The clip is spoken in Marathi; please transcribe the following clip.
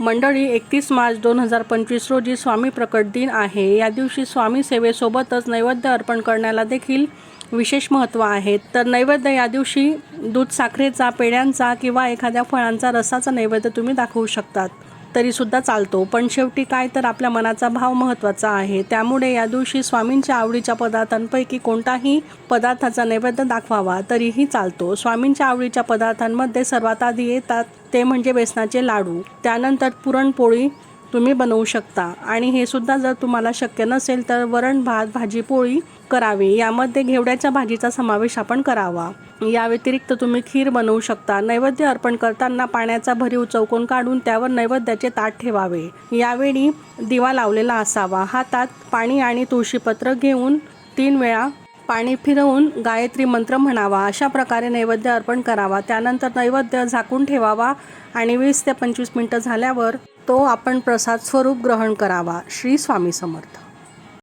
मंडळी एकतीस मार्च दोन हजार पंचवीस रोजी स्वामी प्रकट दिन आहे. या दिवशी स्वामी सेवेसोबतच नैवेद्य अर्पण करण्याला देखील विशेष महत्त्व आहे. तर नैवेद्य या दिवशी दूध साखरेचा पेढ्यांचा किंवा एखाद्या फळांचा रसाचा नैवेद्य तुम्ही दाखवू शकतात. तरीसुद्धा चालतो. पण शेवटी काय तर आपल्या मनाचा भाव महत्त्वाचा आहे. त्यामुळे या दिवशी स्वामींच्या आवडीच्या पदार्थांपैकी कोणताही पदार्थाचा नैवेद्य दाखवावा तरीही चालतो. स्वामींच्या आवडीच्या पदार्थांमध्ये सर्वात आधी येतात ते म्हणजे बेसनाचे लाडू. त्यानंतर पुरणपोळी तुम्ही बनवू शकता. आणि हे सुद्धा जर तुम्हाला शक्य नसेल तर वरण भात भाजी पोळी करावी. यामध्ये घेवड्याच्या भाजीचा समावेश आपण करावा. या व्यतिरिक्त तुम्ही खीर बनवू शकता. नैवेद्य अर्पण करताना पाण्याचा भरीव चौकोन काढून त्यावर नैवेद्याचे ताट ठेवावे. यावेळी दिवा लावलेला असावा. हातात पाणी आणि तुळशीपत्र घेऊन तीन वेळा पाणी फिरवून गायत्री मंत्र म्हणावा. अशा प्रकारे नैवेद्य अर्पण करावा. त्यानंतर नैवेद्य झाकून ठेवावा आणि वीस ते पंचवीस मिनटं झाल्यावर तो आपण प्रसाद स्वरूप ग्रहण करावा. श्री स्वामी समर्थ.